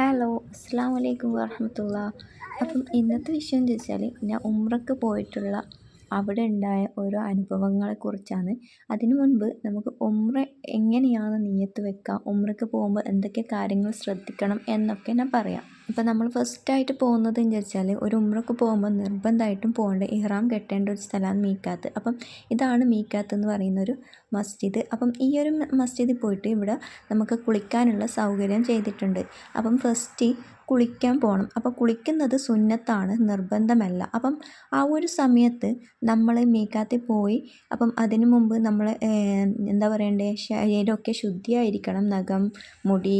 Hello അസ്സാം വലൈക്കും വാഹമത്തുള്ള അപ്പം ഇന്നത്തെ വിഷയം എന്ന് വെച്ചാൽ ഞാൻ ഉമ്രക്ക് പോയിട്ടുള്ള അവിടെ ഉണ്ടായ ഓരോ അനുഭവങ്ങളെക്കുറിച്ചാണ് അതിനു മുൻപ് നമുക്ക് ഉമ്ര എങ്ങനെയാണ് നീയത്ത് വെക്കുക ഉമ്രക്ക് പോകുമ്പോൾ എന്തൊക്കെ കാര്യങ്ങൾ ശ്രദ്ധിക്കണം എന്നൊക്കെ ഞാൻ പറയാം. ഇപ്പം നമ്മൾ ഫസ്റ്റായിട്ട് പോകുന്നത് എന്ന് വെച്ചാൽ ഒരു ഉമ്രക്ക് പോകുമ്പോൾ നിർബന്ധമായിട്ടും പോകേണ്ട ഇഹ്റാം കെട്ടേണ്ട ഒരു സ്ഥലമാണ് മീക്കാത്ത്. അപ്പം ഇതാണ് മീക്കാത്ത് എന്ന് പറയുന്ന ഒരു മസ്ജിദ്. അപ്പം ഈ ഒരു മസ്ജിദിൽ പോയിട്ട് ഇവിടെ നമുക്ക് കുളിക്കാനുള്ള സൗകര്യം ചെയ്തിട്ടുണ്ട്. അപ്പം ഫസ്റ്റ് കുളിക്കാൻ പോകണം അപ്പോൾ കുളിക്കുന്നത് സുന്നത്താണ് നിർബന്ധമല്ല. അപ്പം ആ ഒരു സമയത്ത് നമ്മൾ മീക്കാത്തിൽ പോയി അപ്പം അതിനു മുമ്പ് നമ്മൾ എന്താ പറയണ്ടേ ശരീരമൊക്കെ ശുദ്ധിയായിരിക്കണം. നഖം മുടി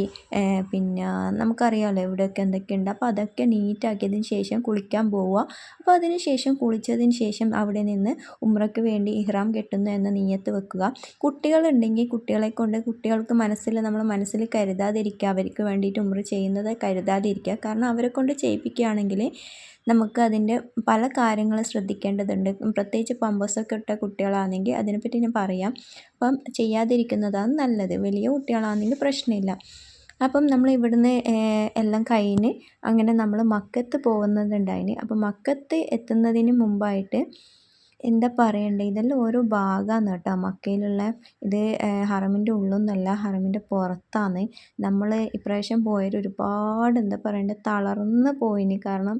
പിന്നെ നമുക്കറിയാമല്ലോ ഇവിടെയൊക്കെ എന്തൊക്കെയുണ്ട്. അപ്പോൾ അതൊക്കെ നീറ്റാക്കിയതിന് ശേഷം കുളിക്കാൻ പോവുക. അപ്പോൾ അതിന് ശേഷം കുളിച്ചതിന് ശേഷം അവിടെ നിന്ന് ഉമ്രയ്ക്ക് വേണ്ടി ഇഹ്റാം കെട്ടുന്നു എന്ന നീയത്ത് വെക്കുക. കുട്ടികളുണ്ടെങ്കിൽ കുട്ടികളെ കൊണ്ട് കുട്ടികൾക്ക് മനസ്സിൽ നമ്മൾ മനസ്സിൽ കരുതാതിരിക്കുക. അവർക്ക് വേണ്ടിയിട്ട് ഉമ്ര ചെയ്യുന്നത് കരുതാതിരിക്കുക. ശ്രദ്ധിക്കുക കാരണം അവരെ കൊണ്ട് ചെയ്യിപ്പിക്കുകയാണെങ്കിൽ നമുക്ക് അതിന്റെ പല കാര്യങ്ങൾ ശ്രദ്ധിക്കേണ്ടതുണ്ട്. പ്രത്യേകിച്ച് പമ്പേഴ്സൊക്കെ ഇട്ട കുട്ടികളാണെങ്കിൽ അതിനെപ്പറ്റി ഞാൻ പറയാം. അപ്പം ചെയ്യാതിരിക്കുന്നതാണ് നല്ലത്. വലിയ കുട്ടികളാണെങ്കിൽ പ്രശ്നമില്ല. അപ്പം നമ്മൾ ഇവിടുന്ന് എല്ലാം കഴിഞ്ഞ് അങ്ങനെ നമ്മൾ മക്കത്ത് പോകുന്നതുണ്ടായിന് അപ്പം മക്കത്ത് എത്തുന്നതിന് മുമ്പായിട്ട് എന്താ പറയണ്ടേ? ഇതെല്ലാം ഓരോ ഭാഗമാണ് കേട്ടോ. മക്കയിലുള്ള ഇത് ഹറമിന്റെ ഉള്ളൊന്നല്ല ഹറമിന്റെ പുറത്താണ്. നമ്മൾ ഇപ്രാവശ്യം പോയത് ഒരുപാട് എന്താ പറയണ്ടേ? തളർന്ന് പോയിന്. കാരണം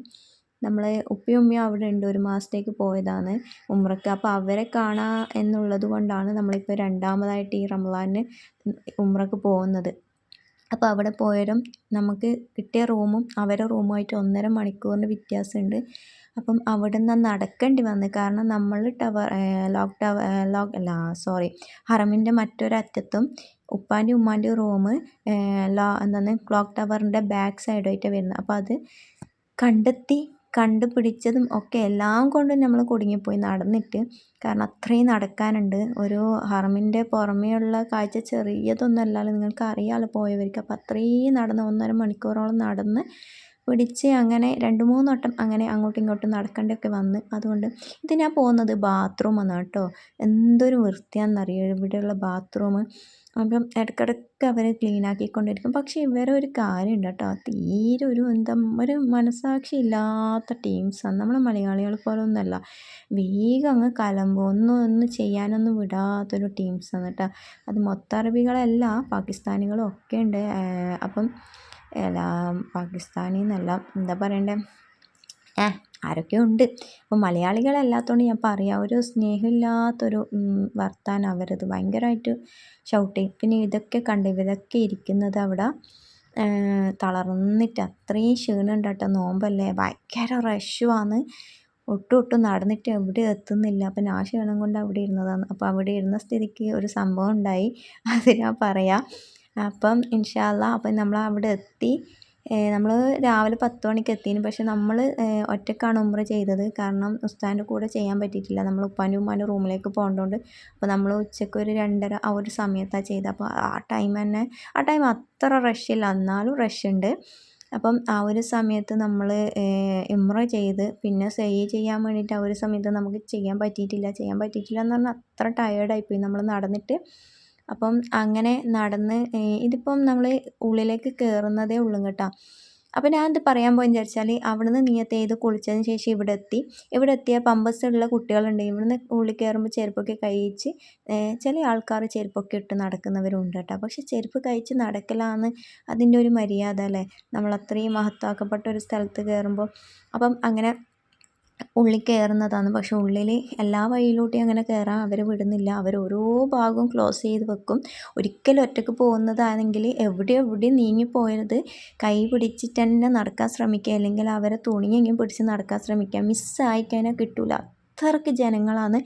നമ്മൾ ഉപ്പയും അവിടെ ഉണ്ട്. ഒരു മാസത്തേക്ക് പോയതാണ് ഉമ്രക്ക് അപ്പോൾ അവരെ കാണാം എന്നുള്ളത് കൊണ്ടാണ് നമ്മളിപ്പോൾ രണ്ടാമതായിട്ട് ഈ റമദാനിന് ഉമ്രക്ക് പോകുന്നത്. അപ്പോൾ അവിടെ പോയാലും നമുക്ക് കിട്ടിയ റൂമും അവരെ റൂമുമായിട്ട് ഒന്നര മണിക്കൂറിന്റെ വ്യത്യാസമുണ്ട്. അപ്പം അവിടെ നിന്ന് നടക്കേണ്ടി വന്നു കാരണം നമ്മൾ ടവർ ലോക്ക് ടവർ ലോക്ക് അല്ല സോറി ഹറമിന്റെ മറ്റൊരറ്റത്തും ഉപ്പാന്റെ ഉമ്മാന്റെ റൂം ലോ എന്താണ് ക്ലോക്ക് ടവറിന്റെ ബാക്ക് സൈഡായിട്ടാണ് വരുന്നത്. അപ്പോൾ അത് കണ്ടെത്തി കണ്ടുപിടിച്ചതും ഒക്കെ എല്ലാം കൊണ്ടും നമ്മൾ കുടുങ്ങിപ്പോയി നടന്നിട്ട് കാരണം അത്രയും നടക്കാനുണ്ട്. ഒരു ഹറമിന്റെ പുറമേയുള്ള കാഴ്ച ചെറിയതൊന്നും അല്ലല്ലോ നിങ്ങൾക്ക് അറിയാമല്ലോ പോയവർക്ക്. അപ്പോൾ അത്രയും നടന്ന് ഒന്നര മണിക്കൂറോളം നടന്ന് പിടിച്ച് അങ്ങനെ രണ്ട് മൂന്ന് വട്ടം അങ്ങനെ അങ്ങോട്ടും ഇങ്ങോട്ടും നടക്കേണ്ടതൊക്കെ വന്ന്. അതുകൊണ്ട് ഇത് ഞാൻ പോകുന്നത് ബാത്റൂം എന്നാണ് കേട്ടോ. എന്തൊരു വൃത്തിയാണെന്നറിയോ? ഇവിടെയുള്ള ബാത്റൂം അപ്പം ഇടയ്ക്കിടയ്ക്ക് അവർ ക്ലീൻ ആക്കിക്കൊണ്ടിരിക്കും. പക്ഷേ ഇവരെ ഒരു കാര്യമുണ്ട് കേട്ടോ. തീരെ ഒരു എന്താ ഒരു മനസാക്ഷി ഇല്ലാത്ത ടീംസാണ് നമ്മൾ മലയാളികൾ പോലെ ഒന്നുമല്ല വേഗം അങ്ങ് കലമ്പോ. ഒന്നും ഒന്നും ചെയ്യാനൊന്നും വിടാത്തൊരു ടീംസാണ് കേട്ടോ. അത് മൊത്ത അറബികളല്ല പാകിസ്ഥാനികളും ഒക്കെ ഉണ്ട്. അപ്പം എല്ലാം പാകിസ്ഥാനി എന്നല്ല എന്താ പറയണ്ടേ? ഏ ആരൊക്കെയോ ഉണ്ട്? അപ്പോൾ മലയാളികളല്ലാത്തതുകൊണ്ട് ഞാൻ പറയാം ഒരു സ്നേഹമില്ലാത്തൊരു വർത്താനം അവരത് ഭയങ്കരമായിട്ട് ഷൗട്ട് ചെയ്യും പിന്നെ ഇതൊക്കെ കണ്ട് ഇവരൊക്കെ ഇരിക്കുന്നത് അവിടെ തളർന്നിട്ട് അത്രയും കേട്ടോ നോമ്പല്ലേ? ഭയങ്കര റഷുവാണ് ഒട്ടും ഒട്ടും നടന്നിട്ട് എവിടെ എത്തുന്നില്ല. അപ്പം ഞാൻ ക്ഷീണം കൊണ്ട് അവിടെ ഇരുന്നതാണ്. അപ്പോൾ അവിടെ ഇരുന്ന സ്ഥിതിക്ക് ഒരു സംഭവം ഉണ്ടായി. അത് ഞാൻ പറയാം. അപ്പം ഇൻഷാല്ല അപ്പം നമ്മൾ അവിടെ എത്തി. നമ്മൾ രാവിലെ പത്ത് മണിക്ക് എത്തിന് പക്ഷെ നമ്മൾ ഒറ്റക്കാണ് ഉമ്ര ചെയ്തത്. കാരണം ഉസ്താന്റെ കൂടെ ചെയ്യാൻ പറ്റിയിട്ടില്ല. നമ്മൾ ഉപ്പാന്റെ ഉമ്മാന്റെ റൂമിലേക്ക് പോകേണ്ടതുകൊണ്ട് അപ്പോൾ നമ്മൾ ഉച്ചയ്ക്ക് ഒരു രണ്ടര ആ ഒരു സമയത്താണ് ചെയ്തത്. അപ്പോൾ ആ ടൈം തന്നെ ആ ടൈം അത്ര റഷില്ല എന്നാലും റഷ് ഉണ്ട് അപ്പം ആ ഒരു സമയത്ത് നമ്മൾ ഇമ്ര ചെയ്ത് പിന്നെ സെയ് ചെയ്യാൻ വേണ്ടിയിട്ട് ആ ഒരു സമയത്ത് നമുക്ക് ചെയ്യാൻ പറ്റിയിട്ടില്ല ചെയ്യാൻ പറ്റിയിട്ടില്ല എന്ന് പറഞ്ഞാൽ അത്ര ടയേർഡായിപ്പോയി നമ്മൾ നടന്നിട്ട് അപ്പം അങ്ങനെ നടന്ന് ഇതിപ്പം നമ്മൾ ഉള്ളിലേക്ക് കയറുന്നതേ ഉള്ളൂ കേട്ടോ അപ്പോൾ ഞാൻ ഇത് പറയാൻ പോയെന്ന് വിചാരിച്ചാൽ അവിടുന്ന് നീയത്ത് ചെയ്ത് കുളിച്ചതിന് ശേഷം ഇവിടെ എത്തി ഇവിടെ എത്തിയ പമ്പസുള്ള കുട്ടികളുണ്ട്. ഇവിടുന്ന് ഉള്ളിൽ കയറുമ്പോൾ ചെരുപ്പൊക്കെ കഴിച്ച് ചില ആൾക്കാർ ചെരുപ്പൊക്കെ ഇട്ട് നടക്കുന്നവരുണ്ട് കേട്ടോ പക്ഷെ ചെരുപ്പ് കഴിച്ച് നടക്കലാന്ന് അതിന്റെ ഒരു മര്യാദ അല്ലേ? നമ്മൾ അത്രയും മഹത്വാക്കപ്പെട്ട ഒരു സ്ഥലത്ത് കയറുമ്പോൾ അപ്പം അങ്ങനെ ഉള്ളിൽ കയറുന്നതാണ് പക്ഷേ ഉള്ളിൽ എല്ലാ വഴിയിലൂടെയും അങ്ങനെ കയറാൻ അവർ വിടുന്നില്ല. അവർ ഓരോ ഭാഗവും ക്ലോസ് ചെയ്ത് വെക്കും. ഒരിക്കലും ഒറ്റയ്ക്ക് പോകുന്നതാണെങ്കിൽ എവിടെ എവിടെയും നീങ്ങിപ്പോയത് കൈ പിടിച്ചിട്ട് തന്നെ നടക്കാൻ ശ്രമിക്കുക. അല്ലെങ്കിൽ അവരെ തുണിയെങ്കിലും പിടിച്ച് നടക്കാൻ ശ്രമിക്കുക. മിസ്സായി കഴിഞ്ഞാൽ കിട്ടില്ല അത്രയ്ക്ക് ജനങ്ങളാണ്.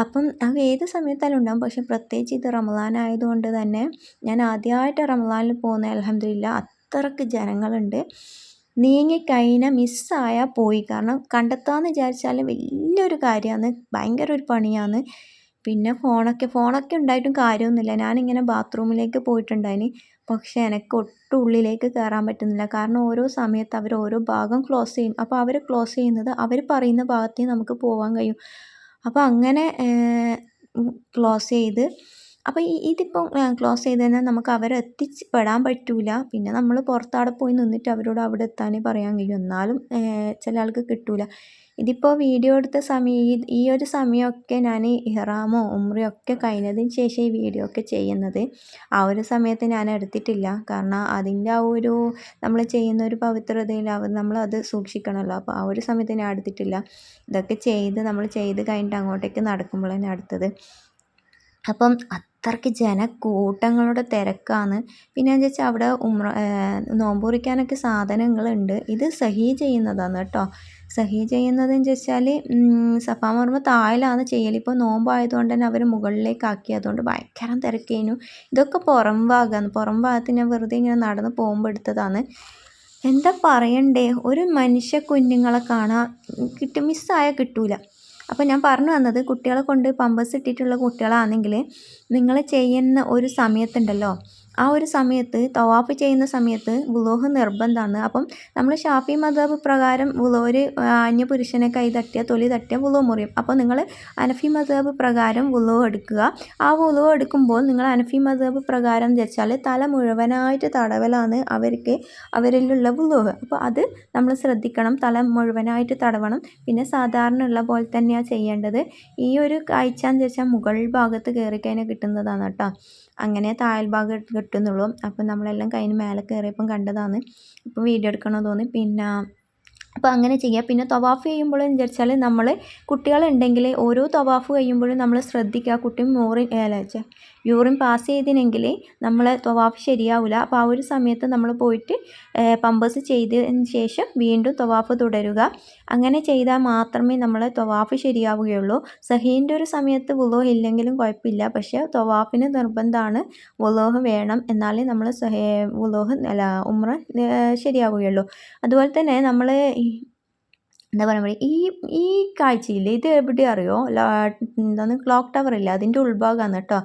അപ്പം അത് ഏത് സമയത്തായാലും ഉണ്ടാകും പക്ഷെ പ്രത്യേകിച്ച് ഇത് റമദാൻ ആയതുകൊണ്ട് തന്നെ ഞാൻ ആദ്യമായിട്ട് റമദാനിൽ പോകുന്ന അലഹമില്ല അത്രയ്ക്ക് ജനങ്ങളുണ്ട്. നീങ്ങിക്കഴിഞ്ഞാൽ മിസ്സായാൽ പോയി. കാരണം കണ്ടെത്താമെന്ന് വിചാരിച്ചാൽ വലിയൊരു കാര്യമാണ് ഭയങ്കര ഒരു പണിയാണ് പിന്നെ ഫോണൊക്കെ ഫോണൊക്കെ ഉണ്ടായിട്ടും കാര്യമൊന്നുമില്ല. ഞാനിങ്ങനെ ബാത്റൂമിലേക്ക് പോയിട്ടുണ്ടായിന്. പക്ഷേ എനിക്ക് ഒട്ടും ഉള്ളിലേക്ക് കയറാൻ പറ്റുന്നില്ല. കാരണം ഓരോ സമയത്ത് അവർ ഓരോ ഭാഗം ക്ലോസ് ചെയ്യും. അപ്പോൾ അവർ ക്ലോസ് ചെയ്യുന്നത് അവർ പറയുന്ന ഭാഗത്തേ നമുക്ക് പോകാൻ കഴിയും. അപ്പോൾ അങ്ങനെ ക്ലോസ് ചെയ്ത് അപ്പോൾ ഈ ഇതിപ്പോൾ ക്ലോസ് ചെയ്ത് തന്നെ നമുക്ക് അവരെ എത്തിപ്പെടാൻ പറ്റൂല. പിന്നെ നമ്മൾ പുറത്താടെ പോയി നിന്നിട്ട് അവരോട് അവിടെ എത്താനേ പറയാൻ കഴിയും. എന്നാലും ചില ആൾക്ക് കിട്ടൂല. ഇതിപ്പോൾ വീഡിയോ എടുത്ത സമയം ഈ ഈ ഒരു സമയമൊക്കെ ഞാൻ ഇഹ്റാമോ ഉമ്രയോ ഒക്കെ കഴിഞ്ഞതിന് ശേഷം ഈ വീഡിയോ ഒക്കെ ചെയ്യുന്നത്. ആ ഒരു സമയത്ത് ഞാൻ എടുത്തിട്ടില്ല. കാരണം അതിന്റെ ആ ഒരു നമ്മൾ ചെയ്യുന്ന ഒരു പവിത്രതയിൽ അവർ നമ്മളത് സൂക്ഷിക്കണമല്ലോ അപ്പോൾ ആ ഒരു സമയത്ത് ഞാൻ എടുത്തിട്ടില്ല. ഇതൊക്കെ ചെയ്ത് നമ്മൾ ചെയ്ത് കഴിഞ്ഞിട്ട് അങ്ങോട്ടേക്ക് നടക്കുമ്പോഴാണ് അടുത്തത് അപ്പം അത്രയ്ക്ക് ജനക്കൂട്ടങ്ങളുടെ തിരക്കാണ്. പിന്നെ എന്ന് വെച്ചാൽ അവിടെ ഉമ്ര നോമ്പുറിക്കാനൊക്കെ സാധനങ്ങളുണ്ട്. ഇത് സഹി ചെയ്യുന്നതാണ് കേട്ടോ. സഹി ചെയ്യുന്നതെന്ന് വെച്ചാൽ സഫാ മർമ്മ താഴിലാണ് ചെയ്യൽ ഇപ്പോൾ നോമ്പായതുകൊണ്ട് തന്നെ അവർ മുകളിലേക്ക് ആക്കിയതുകൊണ്ട് ഭയങ്കര തിരക്കേനു. ഇതൊക്കെ പുറം ഭാഗമാണ് പുറം ഭാഗത്ത് ഞാൻ വെറുതെ ഇങ്ങനെ നടന്ന് പോകുമ്പോൾ എടുത്തതാണ്. എന്താ പറയണ്ടേ? ഒരു മനുഷ്യ കുഞ്ഞുങ്ങളെ കാണാൻ കിട്ടും മിസ്സായാൽ കിട്ടൂല. അപ്പോൾ ഞാൻ പറഞ്ഞു വന്നത് കുട്ടികളെ കൊണ്ട് പമ്പസ് ഇട്ടിട്ടുള്ള കുട്ടികളാണെങ്കിൽ നിങ്ങൾ ചെയ്യുന്ന ഒരു സമയത്തുണ്ടല്ലോ ആ ഒരു സമയത്ത് തവാഫ് ചെയ്യുന്ന സമയത്ത് വുളൂഹ് നിർബന്ധമാണ്. അപ്പം നമ്മൾ ഷാഫി മദബ് പ്രകാരം വുളൂര് അന്യപുരുഷനെ കൈ തട്ടിയ തൊലി തട്ടിയ വുളു മുറിയും. അപ്പോൾ നിങ്ങൾ അനഫി മദബ് പ്രകാരം വുളോ എടുക്കുക. ആ വുളോ എടുക്കുമ്പോൾ നിങ്ങൾ അനഫി മദബ് പ്രകാരം വെച്ചാൽ തല മുഴുവനായിട്ട് തടവലാണ് അവർക്ക് അവരിലുള്ള വുളൂഹ് അപ്പോൾ അത് നമ്മൾ ശ്രദ്ധിക്കണം. തല മുഴുവനായിട്ട് തടവണം. പിന്നെ സാധാരണ ഉള്ള പോലെ തന്നെയാണ് ചെയ്യേണ്ടത്. ഈ ഒരു കാഴ്ച എന്ന് വെച്ചാൽ മുകൾ ഭാഗത്ത് കയറി കഴിഞ്ഞാൽ കിട്ടുന്നതാണ് കേട്ടോ. അങ്ങനെ താഴ്ഭാഗം കിട്ടുന്നുള്ളൂ. അപ്പം നമ്മളെല്ലാം കഴിഞ്ഞ് മേലെ കയറിയപ്പം കണ്ടതാണ്. ഇപ്പം വീഡിയോ എടുക്കണമെന്ന് തോന്നി. പിന്നെ അപ്പോൾ അങ്ങനെ ചെയ്യുക പിന്നെ തവാഫ് ചെയ്യുമ്പോൾ വിചാരിച്ചാൽ നമ്മൾ കുട്ടികളുണ്ടെങ്കിൽ ഓരോ തവാഫ് കഴിയുമ്പോഴും നമ്മൾ ശ്രദ്ധിക്കുക. കുട്ടി മോറി യൂറിൻ പാസ് ചെയ്തിനെങ്കിൽ നമ്മൾ തവാഫ് ശരിയാവില്ല അപ്പോൾ ആ ഒരു സമയത്ത് നമ്മൾ പോയിട്ട് പമ്പേഴ്സ് ചെയ്തതിന് ശേഷം വീണ്ടും തവാഫ് തുടരുക. അങ്ങനെ ചെയ്താൽ മാത്രമേ നമ്മൾ തവാഫ് ശരിയാവുകയുള്ളൂ. സഹീന്റെ ഒരു സമയത്ത് വുലോഹ് ഇല്ലെങ്കിലും കുഴപ്പമില്ല. പക്ഷേ തവാഫിന് നിർബന്ധമാണ് വുലോഹ് വേണം എന്നാലേ നമ്മൾ സഹേ വുലോഹ് അല്ല ഉമ്ര ശരിയാവുകയുള്ളൂ. അതുപോലെ തന്നെ നമ്മൾ എന്താ പറയുക ഈ ഈ കാഴ്ചയിൽ ഇത് എവിടെ അറിയോ? എന്താണ് ക്ലോക്ക് ടവർ ഇല്ല? അതിന്റെ ഉൾഭാഗമാണ് കേട്ടോ.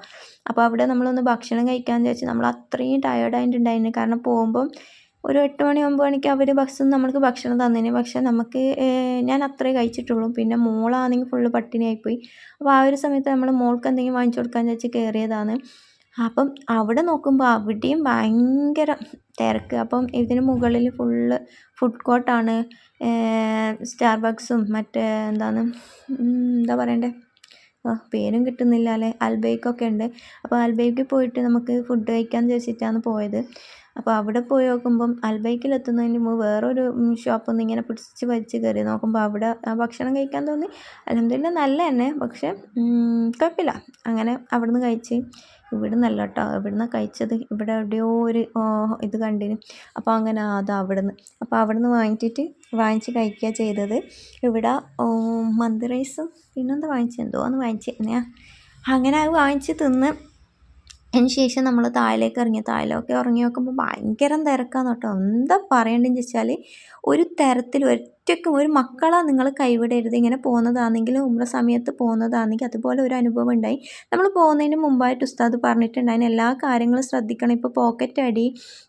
അപ്പോൾ അവിടെ നമ്മളൊന്ന് ഭക്ഷണം കഴിക്കാമെന്ന് വെച്ചാൽ നമ്മൾ അത്രയും ടയേർഡായിട്ടുണ്ടായിരുന്നു കാരണം പോകുമ്പം ഒരു എട്ട് മണി ഒമ്പത് മണിക്ക് അവർ ബസ് നമ്മൾക്ക് ഭക്ഷണം തന്നേനെ പക്ഷെ നമുക്ക് ഞാൻ അത്രേ കഴിച്ചിട്ടുള്ളൂ. പിന്നെ മോളാണെങ്കിൽ ഫുള്ള് പട്ടിണിയായിപ്പോയി. അപ്പോൾ ആ ഒരു സമയത്ത് നമ്മൾ മോൾക്ക് എന്തെങ്കിലും വാങ്ങിച്ചു കൊടുക്കാമെന്ന് വെച്ച് കയറിയതാണ്. അപ്പം അവിടെ നോക്കുമ്പോൾ അവിടെയും ഭയങ്കര തിരക്ക്. അപ്പം ഇതിന് മുകളിൽ ഫുള്ള് ഫുഡ് കോർട്ടാണ് സ്റ്റാർബക്സും മറ്റേ എന്താണ് എന്താ പറയണ്ടേ? പേരും കിട്ടുന്നില്ല അല്ലേ? അൽബൈക്കൊക്കെ ഉണ്ട്. അപ്പോൾ അൽബൈക്ക് പോയിട്ട് നമുക്ക് ഫുഡ് കഴിക്കാമെന്ന് വെച്ചിട്ടാണ് പോയത്. അപ്പോൾ അവിടെ പോയി നോക്കുമ്പം അൽബൈക്കിലെത്തുന്നതിന് മുമ്പ് വേറൊരു ഷോപ്പിൽ ഇങ്ങനെ പിടിച്ച് വലിച്ച് കയറി നോക്കുമ്പോൾ അവിടെ ഭക്ഷണം കഴിക്കാൻ തോന്നി. അലഹമില്ല നല്ല തന്നെ പക്ഷേ കുഴപ്പമില്ല. അങ്ങനെ അവിടെ നിന്ന് കഴിച്ച്. ഇവിടെ നിന്നല്ല കേട്ടോ ഇവിടുന്ന് കഴിച്ചത് ഇവിടെ എവിടെയോ ഒരു ഇത് കണ്ടിന്. അപ്പോൾ അങ്ങനെ അത് അവിടുന്ന്. അപ്പോൾ അവിടുന്ന് വാങ്ങിച്ചിട്ട് വാങ്ങിച്ച് കഴിക്കുക ചെയ്തത്. ഇവിടെ മന്തി റൈസും പിന്നെന്താ വാങ്ങിച്ചത് എന്തോ ഒന്ന് വാങ്ങിച്ച് അങ്ങനെ അത് വാങ്ങിച്ച് തിന്ന്. അതിന് ശേഷം നമ്മൾ താഴേക്ക് ഇറങ്ങി. താഴിലൊക്കെ ഇറങ്ങി നോക്കുമ്പോൾ ഭയങ്കര തിരക്കാന്ന് കേട്ടോ. എന്താ പറയേണ്ടതെന്ന് വെച്ചാൽ ഒരു തരത്തിൽ ഒറ്റയ്ക്കും ഒരു മക്കളെ നിങ്ങൾ കൈവിടരുത്. ഇങ്ങനെ പോകുന്നതാണെങ്കിൽ ഉമ്ര സമയത്ത് പോകുന്നതാണെങ്കിൽ അതുപോലെ ഒരു അനുഭവം ഉണ്ടായി. നമ്മൾ പോകുന്നതിന് മുമ്പായിട്ട് ഉസ്താദ് പറഞ്ഞിട്ടുണ്ടായിരുന്നു എല്ലാ കാര്യങ്ങളും ശ്രദ്ധിക്കണം. ഇപ്പോൾ പോക്കറ്റ് അടി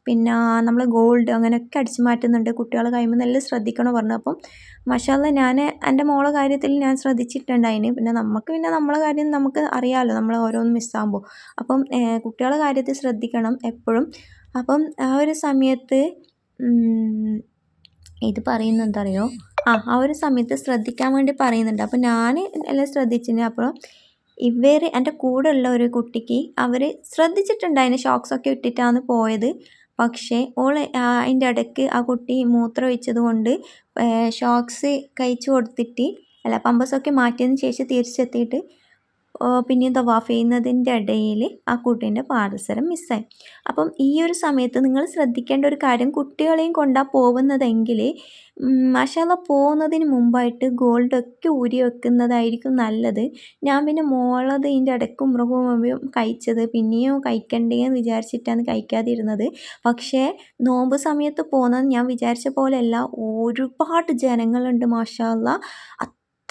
പിന്നെ നമ്മൾ ഗോൾഡ് അങ്ങനെയൊക്കെ അടിച്ചു മാറ്റുന്നുണ്ട്. കുട്ടികളെ കഴിയുമ്പോൾ നല്ല ശ്രദ്ധിക്കണം? പറഞ്ഞു. അപ്പം മഷാല്ല ഞാൻ എന്റെ മോളെ കാര്യത്തിൽ ഞാൻ ശ്രദ്ധിച്ചിട്ടുണ്ടായിന്. പിന്നെ നമുക്ക് പിന്നെ നമ്മളെ കാര്യം നമുക്ക് അറിയാമല്ലോ നമ്മൾ ഓരോന്ന് മിസ്സാകുമ്പോൾ അപ്പം കുട്ടികളെ കാര്യത്തിൽ ശ്രദ്ധിക്കണം എപ്പോഴും. അപ്പം ആ ഒരു സമയത്ത് ഇത് അറിയോ ആ ആ ഒരു സമയത്ത് ശ്രദ്ധിക്കാൻ വേണ്ടി പറയുന്നുണ്ട്. അപ്പോൾ ഞാൻ എല്ലാം ശ്രദ്ധിച്ചിന് അപ്പോൾ ഇവർ എന്റെ കൂടെ ഉള്ള ഒരു കുട്ടിക്ക് അവർ ശ്രദ്ധിച്ചിട്ടുണ്ടായിന് ഷോക്സൊക്കെ ഇട്ടിട്ടാണ് പോയത്. പക്ഷേ ഓൾ അതിന്റെ ഇടയ്ക്ക് ആ കുട്ടി മൂത്രം ഒഴിച്ചത് കൊണ്ട് ഷോക്സ് കഴിച്ചു കൊടുത്തിട്ട് അല്ല പമ്പസൊക്കെ മാറ്റിയതിന് ശേഷം തിരിച്ചെത്തിയിട്ട് പിന്നെയും തവാഫ് ചെയ്യുന്നതിന്റെ ഇടയിൽ ആ കുട്ടീന്റെ പാദസരം മിസ്സായി അപ്പം ഈ ഒരു സമയത്ത് നിങ്ങൾ ശ്രദ്ധിക്കേണ്ട ഒരു കാര്യം കുട്ടികളെയും കൊണ്ടാണ് പോകുന്നതെങ്കിൽ മഷാല പോകുന്നതിന് മുമ്പായിട്ട് ഗോൾഡൊക്കെ ഊരി വെക്കുന്നതായിരിക്കും നല്ലത്. ഞാൻ പിന്നെ മോളത് ഇതിന്റെ ഇടയ്ക്കും മൃഗവും കഴിച്ചത് പിന്നെയും കഴിക്കണ്ടേന്ന് വിചാരിച്ചിട്ടാണ് കഴിക്കാതിരുന്നത്. പക്ഷേ നോമ്പ് സമയത്ത് പോകുന്നത് ഞാൻ വിചാരിച്ച പോലെയല്ല ഒരുപാട് ജനങ്ങളുണ്ട് മാഷാല്ല.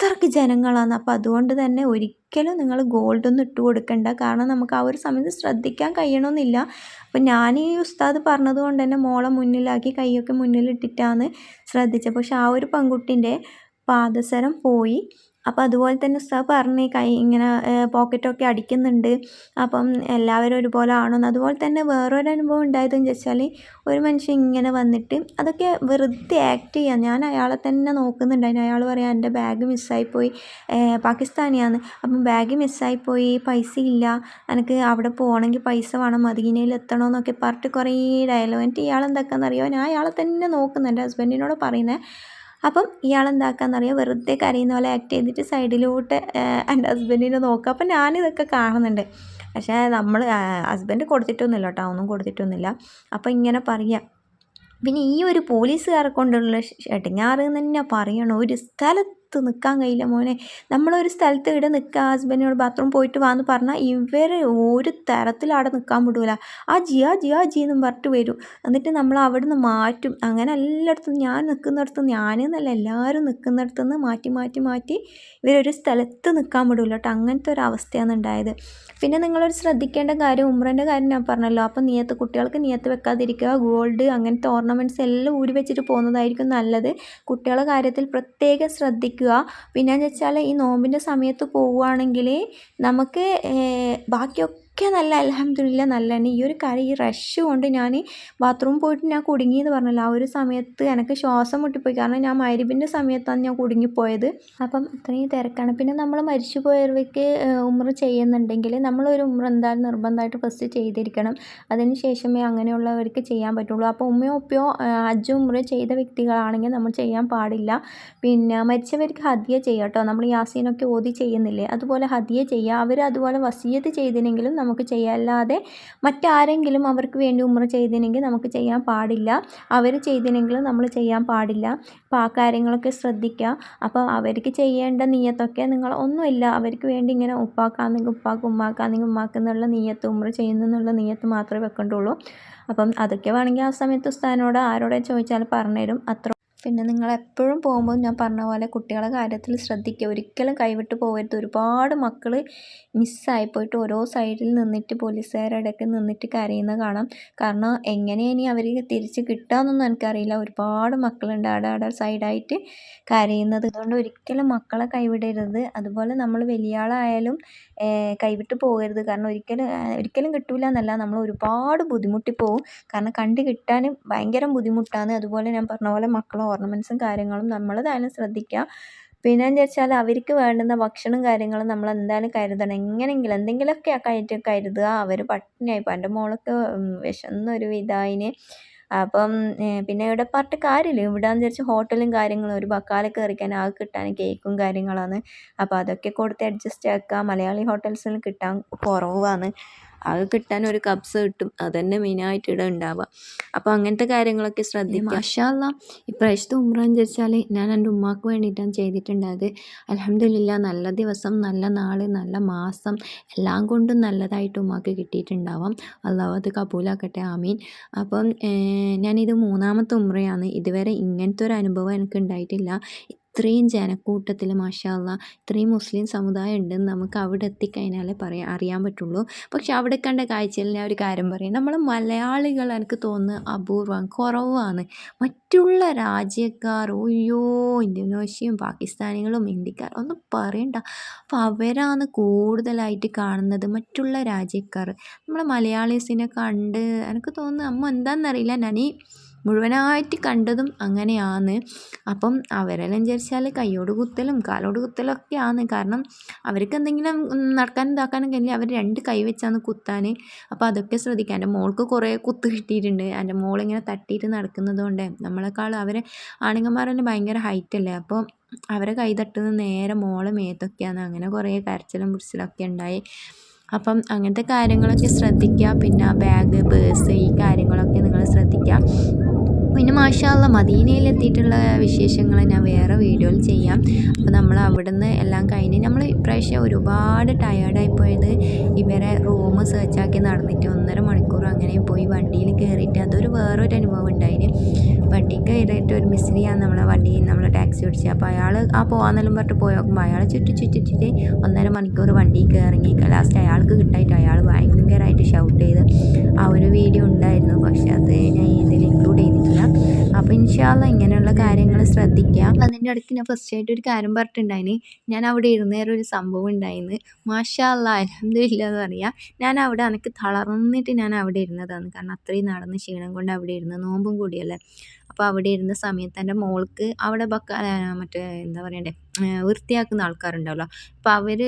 അത്രയ്ക്ക് ജനങ്ങളാണ്. അപ്പോൾ അതുകൊണ്ട് തന്നെ ഒരിക്കലും നിങ്ങൾ ഗോൾഡൊന്നും ഇട്ട് കൊടുക്കണ്ട. കാരണം നമുക്ക് ആ ഒരു സമയത്ത് ശ്രദ്ധിക്കാൻ കഴിയണമെന്നില്ല അപ്പോൾ ഞാൻ ഈ ഉസ്താദ് പറഞ്ഞത് കൊണ്ട് തന്നെ മോളെ മുന്നിലാക്കി കൈയൊക്കെ മുന്നിലിട്ടിട്ടാണ് ശ്രദ്ധിച്ചത്. പക്ഷേ ആ ഒരു പെൺകുട്ടിന്റെ പാദസരം പോയി. അപ്പോൾ അതുപോലെ തന്നെ ഉസ്താവ് പറഞ്ഞ് കൈ ഇങ്ങനെ പോക്കറ്റൊക്കെ അടിക്കുന്നുണ്ട്. അപ്പം എല്ലാവരും ഒരുപോലെ ആണോന്ന്. അതുപോലെ തന്നെ വേറൊരു അനുഭവം ഉണ്ടായതെന്ന് വെച്ചാൽ ഒരു മനുഷ്യൻ ഇങ്ങനെ വന്നിട്ട് അതൊക്കെ വെറുതെ ആക്ട് ചെയ്യാം. ഞാൻ അയാളെ തന്നെ നോക്കുന്നുണ്ടായിരുന്നു. അയാൾ പറയാം എന്റെ ബാഗ് മിസ്സായിപ്പോയി പാകിസ്ഥാനിയാണ് അപ്പം ബാഗ് മിസ്സായിപ്പോയി പൈസ ഇല്ല. എനിക്ക് അവിടെ പോകണമെങ്കിൽ പൈസ വേണം മദീനയിൽ എത്തണമെന്നൊക്കെ പറഞ്ഞിട്ട് കുറേ ഡയലോഗ് എന്നിട്ട് ഇയാൾ എന്താക്കാന്നറിയോ ഞാൻ അയാളെ തന്നെ നോക്കുന്നു എന്റെ ഹസ്ബൻഡിനോട് പറയുന്നത് അപ്പം ഇയാൾ എന്താക്കാന്നറിയാം വെറുതെ കരയുന്ന പോലെ ആക്ട് ചെയ്തിട്ട് സൈഡിലോട്ട് എന്റെ ഹസ്ബൻഡിനെ നോക്കുക. അപ്പം ഞാനിതൊക്കെ കാണുന്നുണ്ട്. പക്ഷേ നമ്മൾ ഹസ്ബൻഡ് കൊടുത്തിട്ടൊന്നുമില്ല കേട്ടോ. ഒന്നും കൊടുത്തിട്ടൊന്നുമില്ല. അപ്പം ഇങ്ങനെ പറയുക പിന്നെ ഈ ഒരു പോലീസുകാരെ കൊണ്ടുള്ള ഷെട്ടിങ്ങാറ് തന്നെ പറയണം ഒരു സ്ഥലത്ത് നിൽക്കാൻ കഴിയില്ല മോനെ. നമ്മളൊരു സ്ഥലത്ത് ഇവിടെ നിൽക്കുക ഹസ്ബൻഡിനോട് ബാത്റൂം പോയിട്ട് വാന്ന് പറഞ്ഞാൽ ഇവർ ഒരു തരത്തിൽ അവിടെ നിൽക്കാൻ വിടൂല. ആ ജി ആ ജി ആ ജി എന്നും പറഞ്ഞിട്ട് വരും. എന്നിട്ട് നമ്മൾ അവിടെ നിന്ന് മാറ്റും. അങ്ങനെ എല്ലായിടത്തും ഞാൻ നിൽക്കുന്നിടത്ത് ഞാനെന്നല്ല എല്ലാവരും നിൽക്കുന്നിടത്തു നിന്ന് മാറ്റി മാറ്റി മാറ്റി ഇവരൊരു സ്ഥലത്ത് നിൽക്കാൻ വിടൂല കേട്ടോ. അങ്ങനത്തെ ഒരു അവസ്ഥയാണ് ഉണ്ടായത്. പിന്നെ നിങ്ങളൊരു ശ്രദ്ധിക്കേണ്ട കാര്യം ഉമ്രന്റെ കാര്യം ഞാൻ പറഞ്ഞല്ലോ. അപ്പം നിയത്ത് കുട്ടികൾക്ക് നിയത്ത് വെക്കാതിരിക്കുക ഗോൾഡ് അങ്ങനത്തെ ഓർണമെന്റ്സ് എല്ലാം ഊരി വെച്ചിട്ട് പോകുന്നതായിരിക്കും നല്ലത്. കുട്ടികളുടെ കാര്യത്തിൽ പ്രത്യേകം ശ്രദ്ധിക്കുക. പിന്നെയെന്ന് വെച്ചാൽ ഈ നോമ്പിന്റെ സമയത്ത് പോവുകയാണെങ്കിൽ നമുക്ക് ബാക്കിയൊക്കെ ഒക്കെ നല്ല അലഹമില്ല തന്നെ ഈ ഒരു കാര്യം ഈ റഷ് കൊണ്ട് ഞാൻ ബാത്റൂം പോയിട്ട് ഞാൻ കുടുങ്ങിയെന്ന് പറഞ്ഞല്ലോ. ആ ഒരു സമയത്ത് എനിക്ക് ശ്വാസം മുട്ടിപ്പോയി. കാരണം ഞാൻ മരുവിന്റെ സമയത്താണ് ഞാൻ കുടുങ്ങിപ്പോയത്. അപ്പം ഇത്രയും തിരക്കാണ്. പിന്നെ നമ്മൾ മരിച്ചു പോയവർക്ക് ഉമ്ര ചെയ്യുന്നുണ്ടെങ്കിൽ നമ്മളൊരു ഉമ്ര എന്തായാലും നിർബന്ധമായിട്ട് ഫസ്റ്റ് ചെയ്തിരിക്കണം. അതിന് ശേഷമേ അങ്ങനെയുള്ളവർക്ക് ചെയ്യാൻ പറ്റുള്ളൂ. അപ്പോൾ ഉമ്മയോ ഉപ്പയോ അജ്ജ ഉമ്ര ചെയ്ത വ്യക്തികളാണെങ്കിൽ നമ്മൾ ചെയ്യാൻ പാടില്ല. പിന്നെ മരിച്ചവർക്ക് ഹദിയ ചെയ്യാം കേട്ടോ. നമ്മൾ യാസീനൊക്കെ ഓതി ചെയ്യുന്നില്ലേ? അതുപോലെ ഹദിയ ചെയ്യുക അവർ അതുപോലെ വസീയത്ത് ചെയ്തിനെങ്കിലും നമുക്ക് ചെയ്യാം അല്ലാതെ മറ്റാരെങ്കിലും അവർക്ക് വേണ്ടി ഉമ്ര ചെയ്തിനെങ്കിൽ നമുക്ക് ചെയ്യാൻ പാടില്ല. അവർ ചെയ്തിനെങ്കിലും നമ്മൾ ചെയ്യാൻ പാടില്ല. അപ്പോൾ ആ കാര്യങ്ങളൊക്കെ ശ്രദ്ധിക്കുക അപ്പോൾ അവർക്ക് ചെയ്യേണ്ട നീയത്തൊക്കെ നിങ്ങൾ ഒന്നുമില്ല. അവർക്ക് വേണ്ടി ഇങ്ങനെ ഉപ്പാക്കാന്നെങ്കിൽ ഉപ്പാക്ക് ഉമ്മാക്കാന്നെങ്കിൽ ഉമ്മാക്ക് എന്നുള്ള നീയത്ത് ഉമ്ര ചെയ്യുന്നു എന്നുള്ള നീയത്ത് മാത്രമേ വെക്കേണ്ടുള്ളൂ. അപ്പം അതൊക്കെ വേണമെങ്കിൽ ആ സമയത്ത് ഉസ്താനോട് ആരോടെ ചോദിച്ചാൽ പറഞ്ഞുതരും. അത്ര പിന്നെ നിങ്ങൾ എപ്പോഴും പോകുമ്പോൾ ഞാൻ പറഞ്ഞ പോലെ കുട്ടികളെ കാര്യത്തിൽ ശ്രദ്ധിക്കുക. ഒരിക്കലും കൈവിട്ട് പോകരുത്. ഒരുപാട് മക്കൾ മിസ്സായി പോയിട്ട് ഓരോ സൈഡിൽ നിന്നിട്ട് പോലീസുകാരുടെ ഇടയ്ക്ക് നിന്നിട്ട് കരയുന്ന കാണാം. കാരണം എങ്ങനെ ഇനി അവർ തിരിച്ച് കിട്ടാമെന്നൊന്നും എനിക്കറിയില്ല. ഒരുപാട് മക്കളുണ്ട് അവിടെ അവിടെ സൈഡായിട്ട് കരയുന്നത്. അതുകൊണ്ട് ഒരിക്കലും മക്കളെ കൈവിടരുത്. അതുപോലെ നമ്മൾ വലിയ ആളായാലും കൈവിട്ട് പോകരുത്. കാരണം ഒരിക്കലും ഒരിക്കലും കിട്ടില്ല എന്നല്ല നമ്മൾ ഒരുപാട് ബുദ്ധിമുട്ടി പോകും കാരണം കണ്ട് കിട്ടാൻ ഭയങ്കര ബുദ്ധിമുട്ടാണ്. അതുപോലെ ഞാൻ പറഞ്ഞ പോലെ മക്കളെ ഓർണമെന്റ്സും കാര്യങ്ങളും നമ്മൾ തന്നെ ശ്രദ്ധിക്കുക. പിന്നെയെന്ന് വെച്ചാൽ അവർക്ക് വേണ്ടുന്ന ഭക്ഷണം കാര്യങ്ങളും നമ്മൾ എന്തായാലും കരുതണം. എങ്ങനെയെങ്കിലും എന്തെങ്കിലുമൊക്കെ ആയിട്ട് കരുതുക. അവർ പട്ടിണിയായി എന്റെ മോൾക്ക് വിശന്നൊരു ഇതായിന് അപ്പം പിന്നെ ഇവിടെ പറഞ്ഞിട്ട് കാര്യമില്ല. ഇവിടെയെന്ന് വെച്ചാൽ ഹോട്ടലും കാര്യങ്ങളും ഒരു ബക്കാല കയറിക്കാൻ ആകെ കിട്ടാൻ കേക്കും കാര്യങ്ങളാണ്. അപ്പോൾ അതൊക്കെ കൊടുത്ത് അഡ്ജസ്റ്റ് ആക്കുക. മലയാളി ഹോട്ടൽസിൽ കിട്ടാൻ കുറവാണ്. അത് കിട്ടാൻ ഒരു കപ്സ് കിട്ടും. അതന്നെ മെയിനായിട്ട് ഇവിടെ ഉണ്ടാവുക. അപ്പോൾ അങ്ങനത്തെ കാര്യങ്ങളൊക്കെ ശ്രദ്ധിക്കുക. മാഷാല്ല ഇപ്രാവശ്യത്തെ ഉമ്ര എന്ന് വെച്ചാൽ ഞാൻ എന്റെ ഉമ്മാക്ക് വേണ്ടിയിട്ടാണ് ചെയ്തിട്ടുണ്ടായത്. അലഹമില്ല നല്ല ദിവസം നല്ല നാൾ നല്ല മാസം എല്ലാം കൊണ്ടും നല്ലതായിട്ട് ഉമ്മാക്ക് കിട്ടിയിട്ടുണ്ടാവാം. അള്ളാഹു അത് കബൂലാക്കട്ടെ. ആമീൻ. അപ്പം ഞാനിത് മൂന്നാമത്തെ ഉമ്രയാണ്. ഇതുവരെ ഇങ്ങനത്തെ ഒരു അനുഭവം എനിക്ക് ഉണ്ടായിട്ടില്ല ഇത്രയും ജനക്കൂട്ടത്തിൽ മാഷാ അല്ലാ ഇത്രയും മുസ്ലിം സമുദായം ഉണ്ടെന്ന് നമുക്ക് അവിടെ എത്തിക്കഴിഞ്ഞാലേ പറയാൻ അറിയാൻ പറ്റുള്ളൂ. പക്ഷെ അവിടെ കണ്ട കാഴ്ചയിൽ ഞാൻ ഒരു കാര്യം പറയും. നമ്മൾ മലയാളികൾ എനിക്ക് തോന്നുന്നു അപൂർവം കുറവാണ്. മറ്റുള്ള രാജ്യക്കാർ ഒയ്യോ ഇന്തോനേഷ്യയും പാകിസ്ഥാനികളും ഇന്ത്യക്കാരും ഒന്നും പറയണ്ട. അപ്പോൾ അവരാണ് കൂടുതലായിട്ട് കാണുന്നത് മറ്റുള്ള രാജ്യക്കാർ. നമ്മൾ മലയാളീസിനെ കണ്ട് എനിക്ക് തോന്നുന്നു അമ്മ എന്താണെന്നറിയില്ല ഈ മുഴുവനായിട്ട് കണ്ടതും അങ്ങനെയാണ്. അപ്പം അവരെല്ലാം വിചാരിച്ചാൽ കൈയോട് കുത്തലും കാലോട് കുത്തലും ആണ് കാരണം അവർക്ക് എന്തെങ്കിലും നടക്കാനും ഇതാക്കാനും കഴിഞ്ഞാൽ അവർ രണ്ട് കൈ വെച്ചാണ് കുത്താൻ അപ്പോൾ അതൊക്കെ ശ്രദ്ധിക്കുക എന്റെ മോൾക്ക് കുറേ കുത്ത് കിട്ടിയിട്ടുണ്ട്. എന്റെ മോളിങ്ങനെ തട്ടിയിട്ട് നടക്കുന്നത് കൊണ്ട് നമ്മളെക്കാൾ അവരെ ആണുങ്ങന്മാരെല്ലാം ഭയങ്കര ഹൈറ്റ് അല്ലേ? അപ്പോൾ അവരെ കൈ തട്ടുന്ന നേരെ മോളെ മേത്തൊക്കെയാണ്. അങ്ങനെ കുറേ കരച്ചിലും പിടിച്ചിലൊക്കെ ഉണ്ടായി. അപ്പം അങ്ങനത്തെ കാര്യങ്ങളൊക്കെ ശ്രദ്ധിക്കുക. പിന്നെ ബാഗ് പേഴ്സ് ഈ കാര്യങ്ങളൊക്കെ നിങ്ങൾ ശ്രദ്ധിക്കുക. പിന്നെ മാഷാല്ല മദീനയിലെത്തിയിട്ടുള്ള വിശേഷങ്ങൾ ഞാൻ വേറെ വീഡിയോയിൽ ചെയ്യാം. അപ്പോൾ നമ്മൾ അവിടുന്ന് എല്ലാം കഴിഞ്ഞ് നമ്മൾ ഇപ്രാവശ്യം ഒരുപാട് ടയേർഡായി പോയത് ഇവരെ റൂം സെർച്ചാക്കി നടന്നിട്ട് ഒന്നര മണിക്കൂർ അങ്ങനെ പോയി വണ്ടിയിൽ കയറിയിട്ട് അതൊരു വേറൊരു അനുഭവം ഉണ്ടായിന്. വണ്ടി കയറിയിട്ട് ഒരു മിസ്ത്രിയാണ് നമ്മളെ വണ്ടി നമ്മൾ ടാക്സി ഓടിച്ചത് അപ്പോൾ അയാൾ ആ പോകാന്നെല്ലാം പറഞ്ഞിട്ട് പോയി നോക്കുമ്പോൾ അയാൾ ചുറ്റി ചുറ്റി ചുറ്റി ഒന്നര മണിക്കൂർ വണ്ടി കയറി ലാസ്റ്റ് അയാൾക്ക് കിട്ടായിട്ട് അയാൾ ഭയങ്കരമായിട്ട് ഷൗട്ട് ചെയ്ത് ആ ഒരു വീഡിയോ ഉണ്ടായിരുന്നു. പക്ഷേ അത് ഞാൻ ഇതിൽ ഇൻക്ലൂഡ് ചെയ്തിട്ടില്ല. അപ്പോൾ ഇൻഷാല്ല ഇങ്ങനെയുള്ള കാര്യങ്ങൾ ശ്രദ്ധിക്കാം. അതിന്റെ ഇടയ്ക്ക് ഞാൻ ഫസ്റ്റ് ആയിട്ട് ഒരു കാര്യം പറഞ്ഞിട്ടുണ്ടായിന്. ഞാൻ അവിടെ ഇരുന്നേരം ഒരു സംഭവം ഉണ്ടായിന്ന് മാഷാല്ല അലഹമില്ല എന്ന് പറയാം. ഞാൻ അവിടെ എനിക്ക് തളർന്നിട്ട് ഞാൻ അവിടെ ഇരുന്നതാണ്. കാരണം അത്രയും നടന്ന് ക്ഷീണം കൊണ്ട് അവിടെ ഇരുന്ന് നോമ്പും കൂടിയല്ലേ. അപ്പോൾ അവിടെ ഇരുന്ന സമയത്ത് എന്റെ മോൾക്ക് അവിടെ ബക്ക മറ്റേ എന്താ പറയണ്ടേ വൃത്തിയാക്കുന്ന ആൾക്കാരുണ്ടാവല്ലോ. അപ്പോൾ അവർ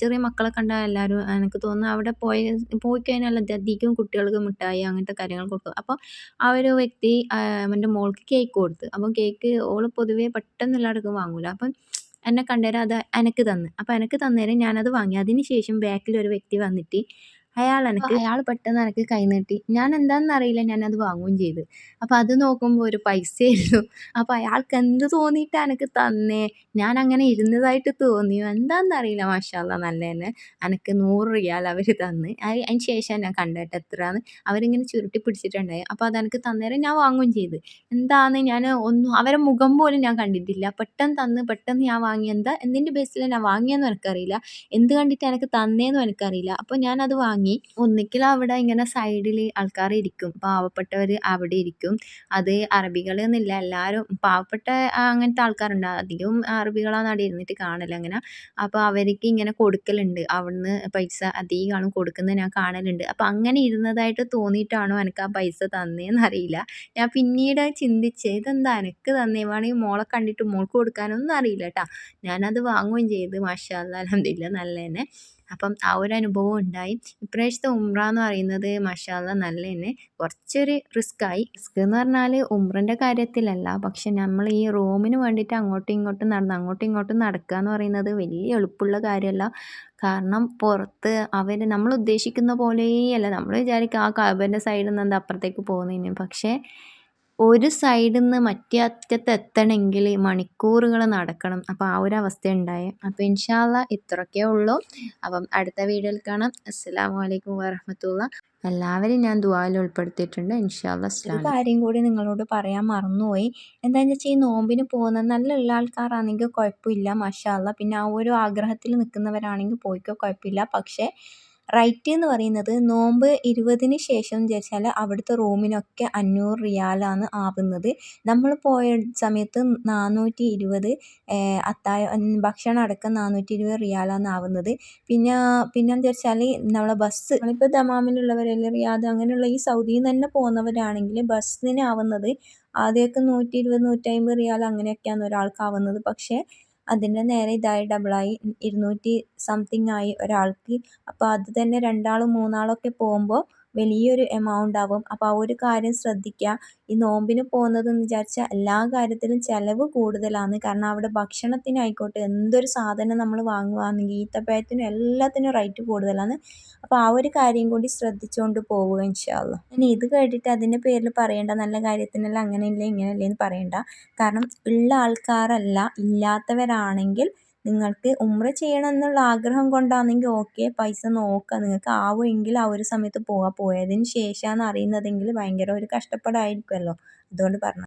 ചെറിയ മക്കളെ കണ്ടാൽ എല്ലാവരും എനിക്ക് തോന്നുന്നു അവിടെ പോയി പോയി കഴിഞ്ഞാൽ അധികം കുട്ടികൾക്ക് മിഠായി അങ്ങനത്തെ കാര്യങ്ങൾ കൊടുക്കും. അപ്പോൾ ആ ഒരു വ്യക്തി എന്റെ മോൾക്ക് കേക്ക് കൊടുത്ത്. അപ്പോൾ കേക്ക് ഓൾ പൊതുവേ പെട്ടെന്ന് എല്ലാവർക്കും വാങ്ങൂല. അപ്പം എന്നെ കണ്ടേരം അത് എനിക്ക് തന്ന്. അപ്പോൾ എനിക്ക് തന്നേരം ഞാനത് വാങ്ങി. അതിന് ശേഷം ബാക്കിൽ ഒരു വ്യക്തി വന്നിട്ട് എനിക്ക് അയാൾ പെട്ടെന്ന് എനിക്ക് കൈ നീട്ടി. ഞാൻ എന്താണെന്ന് അറിയില്ല ഞാനത് വാങ്ങുകയും ചെയ്ത്. അപ്പോൾ അത് നോക്കുമ്പോൾ ഒരു പൈസയായിരുന്നു. അപ്പോൾ അയാൾക്ക് എന്ത് തോന്നിയിട്ടാണ് എനിക്ക് തന്നേ? ഞാൻ അങ്ങനെ ഇരുന്നതായിട്ട് തോന്നിയോ? എന്താണെന്ന് അറിയില്ല മാഷാല്ല നല്ല തന്നെ എനിക്ക് നൂറ് റിയാൽ അവർ തന്ന്. അതിന് ശേഷം ഞാൻ കണ്ടിട്ട് എത്രയാണ് അവരിങ്ങനെ ചുരുട്ടി പിടിച്ചിട്ടുണ്ടായി. അപ്പോൾ അതെനിക്ക് തന്നേരം ഞാൻ വാങ്ങുകയും ചെയ്ത്. എന്താന്ന് ഞാൻ ഒന്നും അവരെ മുഖം പോലും ഞാൻ കണ്ടിട്ടില്ല. പെട്ടെന്ന് തന്ന് പെട്ടെന്ന് ഞാൻ വാങ്ങി. എന്താ എന്തിന്റെ ബേസിലാണ് ഞാൻ വാങ്ങിയെന്നും എനിക്കറിയില്ല. എന്ത് കണ്ടിട്ട് എനിക്ക് തന്നേന്നും എനിക്കറിയില്ല. അപ്പോൾ ഞാനത് വാങ്ങി. ഒന്നിക്കിൽ അവിടെ ഇങ്ങനെ സൈഡിൽ ആൾക്കാർ ഇരിക്കും പാവപ്പെട്ടവർ അവിടെ ഇരിക്കും. അത് അറബികൾ എന്നില്ല എല്ലാവരും പാവപ്പെട്ട അങ്ങനത്തെ ആൾക്കാരുണ്ട്. അധികവും അറബികളാണ് അവിടെ ഇരുന്നിട്ട് കാണൽ അങ്ങനെ. അപ്പോൾ അവർക്ക് ഇങ്ങനെ കൊടുക്കലുണ്ട്. അവിടുന്ന് പൈസ അധികമാണ് കൊടുക്കുന്നത് ഞാൻ കാണലുണ്ട്. അപ്പോൾ അങ്ങനെ ഇരുന്നതായിട്ട് തോന്നിയിട്ടാണോ എനിക്ക് ആ പൈസ തന്നേന്ന് അറിയില്ല. ഞാൻ പിന്നീട് ചിന്തിച്ച് ഇതെന്താ എനിക്ക് തന്നേ? വേണമെങ്കിൽ മോളെ കണ്ടിട്ട് മോൾക്ക് കൊടുക്കാനൊന്നും അറിയില്ല കേട്ടോ ഞാനത് വാങ്ങുകയും ചെയ്ത്. മാഷാ അല്ലാ അൽഹംദുലില്ലാ നല്ല തന്നെ അപ്പം ആ ഒരു അനുഭവം ഉണ്ടായി. ഇപ്രാവശ്യത്തെ ഉംറ എന്ന് പറയുന്നത് മഷാല നല്ല തന്നെ കുറച്ചൊരു റിസ്ക് ആയി റിസ്ക് എന്ന് പറഞ്ഞാൽ ഉംറന്റെ കാര്യത്തിലല്ല. പക്ഷെ നമ്മൾ ഈ റൂമിന് വേണ്ടിയിട്ട് അങ്ങോട്ടും ഇങ്ങോട്ടും നടന്ന് അങ്ങോട്ടും ഇങ്ങോട്ടും നടക്കുക എന്ന് പറയുന്നത് വലിയ എളുപ്പമുള്ള കാര്യമല്ല കാരണം പുറത്ത് അവർ നമ്മൾ ഉദ്ദേശിക്കുന്ന പോലെയല്ല. നമ്മൾ വിചാരിക്കും ആ കഅബേന്റെ സൈഡിൽ നിന്ന് എന്താ അപ്പുറത്തേക്ക് പോകുന്നതിന് പക്ഷേ ഒരു സൈഡിൽ നിന്ന് മറ്റേ അറ്റത്ത് എത്തണമെങ്കിൽ മണിക്കൂറുകൾ നടക്കണം. അപ്പോൾ ആ ഒരു അവസ്ഥ ഉണ്ടായേ അപ്പോൾ ഇൻഷാല്ല ഇത്രയൊക്കെ ഉള്ളൂ. അപ്പം അടുത്ത വീഡിയോയിൽ കാണാം. അസ്സാം വലൈക്കും വരഹമത്തുള്ള എല്ലാവരും ഞാൻ ദുബായിൽ ഉൾപ്പെടുത്തിയിട്ടുണ്ട്. ഇൻഷാല്ല ഒരു കാര്യം കൂടി നിങ്ങളോട് പറയാൻ മറന്നുപോയി. എന്താണെന്ന് വെച്ചാൽ ഈ നോമ്പിന് പോകുന്ന നല്ല ഉള്ള ആൾക്കാരാണെങ്കിൽ കുഴപ്പമില്ല മഷാല്ല പിന്നെ ആ ഒരു ആഗ്രഹത്തിൽ നിൽക്കുന്നവരാണെങ്കിൽ പോയിക്കോ കുഴപ്പമില്ല. പക്ഷേ റൈറ്റ് എന്ന് പറയുന്നത് നോമ്പ് ഇരുപതിന് ശേഷം വിചാരിച്ചാൽ അവിടുത്തെ റൂമിനൊക്കെ അഞ്ഞൂറ് റിയാലാണ് ആവുന്നത്. നമ്മൾ പോയ സമയത്ത് നാനൂറ്റി ഇരുപത് അത്താഴം ഭക്ഷണം അടക്കം നാനൂറ്റി ഇരുപത് റിയാലാണ് ആവുന്നത്. പിന്നെ പിന്നെന്ന് വെച്ചാൽ നമ്മളെ ബസ് നമ്മളിപ്പോൾ ദമാമിലുള്ളവരല്ലേ റിയാദ് അങ്ങനെയുള്ള ഈ സൗദിയിൽ നിന്ന് തന്നെ പോകുന്നവരാണെങ്കിൽ ബസ്സിനാവുന്നത് ആദ്യമൊക്കെ നൂറ്റി ഇരുപത് നൂറ്റി അമ്പത് റിയാൽ അങ്ങനെയൊക്കെയാണ് ഒരാൾക്കാവുന്നത് പക്ഷേ അതിന്റെ നേരെ ഇതായി ഡബിളായി ഇരുന്നൂറ്റി സംതിങ് ആയി ഒരാൾക്ക്. അപ്പോൾ അത് തന്നെ രണ്ടാളും മൂന്നാളൊക്കെ പോകുമ്പോൾ വലിയൊരു എമൗണ്ട് ആവും. അപ്പോൾ ആ ഒരു കാര്യം ശ്രദ്ധിക്കുക ഈ നോമ്പിന് പോകുന്നതെന്ന് വിചാരിച്ചാൽ എല്ലാ കാര്യത്തിലും ചിലവ് കൂടുതലാണ്. കാരണം അവിടെ ഭക്ഷണത്തിനായിക്കോട്ടെ എന്തൊരു സാധനം നമ്മൾ വാങ്ങുകയാണെങ്കിൽ ഈത്തപ്പഴത്തിനും എല്ലാത്തിനും റേറ്റ് കൂടുതലാണ്. അപ്പോൾ ആ ഒരു കാര്യം കൂടി ശ്രദ്ധിച്ചുകൊണ്ട് പോവുക ഇൻഷാല്ല ഇനി ഇത് കേട്ടിട്ട് അതിന്റെ പേരിൽ പറയേണ്ട നല്ല കാര്യത്തിനല്ല അങ്ങനെയില്ല ഇങ്ങനെയല്ലേ എന്ന് പറയണ്ട. കാരണം ഉള്ള ആൾക്കാരല്ല ഇല്ലാത്തവരാണെങ്കിൽ നിങ്ങൾക്ക് ഉമ്ര ചെയ്യണം എന്നുള്ള ആഗ്രഹം കൊണ്ടാണെങ്കിൽ ഓക്കെ പൈസ നോക്കുക നിങ്ങൾക്ക് ആവുമെങ്കിൽ ആ ഒരു സമയത്ത് പോവുക പോയതിന് ശേഷമാണ് അറിയുന്നതെങ്കിൽ ഭയങ്കര ഒരു കഷ്ടപ്പാടായിരിക്കുമല്ലോ അതുകൊണ്ട് പറഞ്ഞു